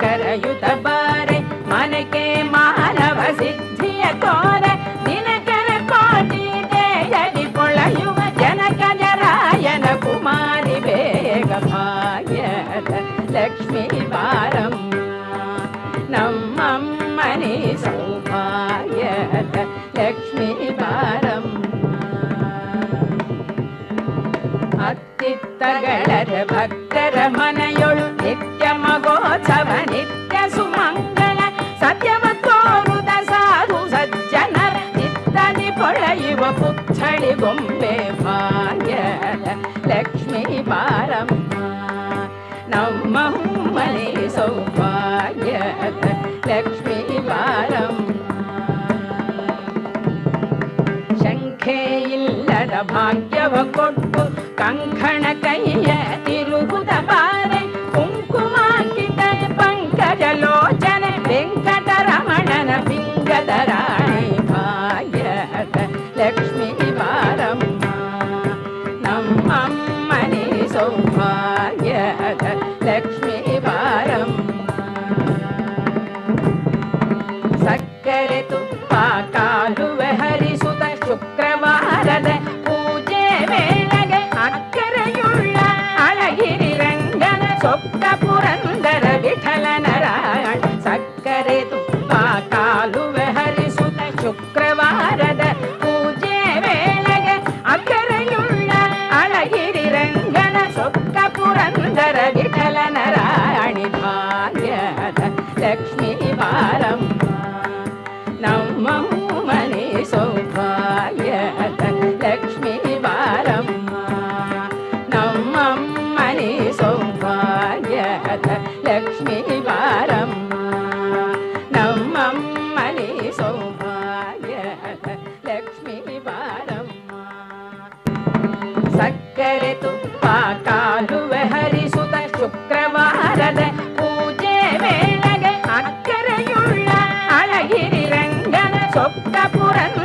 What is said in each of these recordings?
ವೃಷ್ಟಿ ಕರಯುತ ಬಾರೆ ಮನಕೆ ಮಾನವ ಸಿದ್ಧಿಯ ತೋರ ದಿನಕರ ಕೋಟಿ ದೇಯದಿ ಕೊಳೆಯುವ ಜನಕ ಜರಾಯನ ಕುಮಾರಿ ಬೇಗ ಭಾಗ್ಯದ ಲಕ್ಷ್ಮೀ ಬಾರಮ್ಮ ನಮ್ಮಮ್ಮನೆ ಸೌಭಾಗ್ಯದ ಅತ್ತಿತ್ತಗಳರ ಭಕ್ತರ ಮನೆಯೊಳು ನಿತ್ಯ ಮಗೋತ್ಸವ ನಿತ್ಯ ಸುಮಂಗಳ ಸತ್ಯವ ತೋರುದ ಸಾಧು ಸಜ್ಜನರ ಚಿತ್ತದಿ ಪೊಳೆಯುವ ಪುತ್ಥಳಿ ಗೊಂಬೆ ಭಾಗ್ಯದ ಲಕ್ಷ್ಮೀ ಬಾರಮ್ಮ ಭಾಗ್ಯವ ಕೊಟ್ಟು ಕಂಕಣ ಕೈಯ ತಿರುಗುದ ಬಾರೆ ಕುಂಕುಮಾಂಕಿತ ಪಂಕಜ ಲೋಚನೆ ವೆಂಕಟರಮಣನ ಪಿಂಗದ ರಾಣಿ ಭಾಗ್ಯದ ಲಕ್ಷ್ಮೀ ಬಾರಮ್ಮ ನಮ್ಮಮ್ಮನೆ ಸೌಭಾಗ್ಯದ ಲಕ್ಷ್ಮೀ ಬಾರಮ್ಮ ಸಕ್ಕರೆ ತುಪ್ಪ ಕಾಲುವೆ ಹರಿಸುತ್ತ ಶುಕ್ರವಾರದ ರಂಗನ ಸೊಕ್ಕ ಪುರಂದರ ವಿಠಲ ನಾರಾಯಣ ಸಕ್ಕರೆ ತುಪ್ಪ ಕಾಲುವೆ ಹರಿಸುತ್ತ ಶುಕ್ರವಾರದ ಪೂಜೆ ವೇಳೆಗೆ ಅಕ್ಕರೆಯುಳ್ಳ ಅಳಗಿರಿ ರಂಗನ ಸೊಕ್ಕ ಪುರಂದರ ವಿಠಲ ನಾರಾಯಣಿ ಭಾಗ್ಯದ ಲಕ್ಷ್ಮೀ ಬಾರಮ್ಮ ನಮ್ಮ ಕಾಲುವೆ ಹರಿಸುತ್ತ ಶುಕ್ರವಾರದ ಪೂಜೆ ವೇಳೆಗೆ ಅಕ್ಕರೆಯುಳ್ಳ ಅಳಗಿರಿ ರಂಗನ ಸೊಕ್ಕ ಪುರಂದರ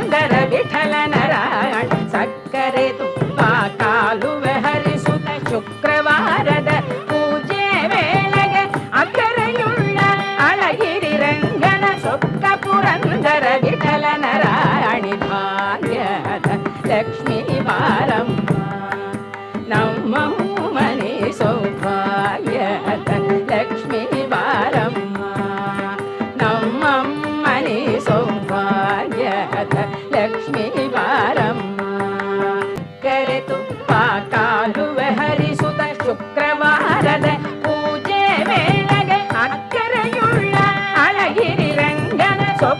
সব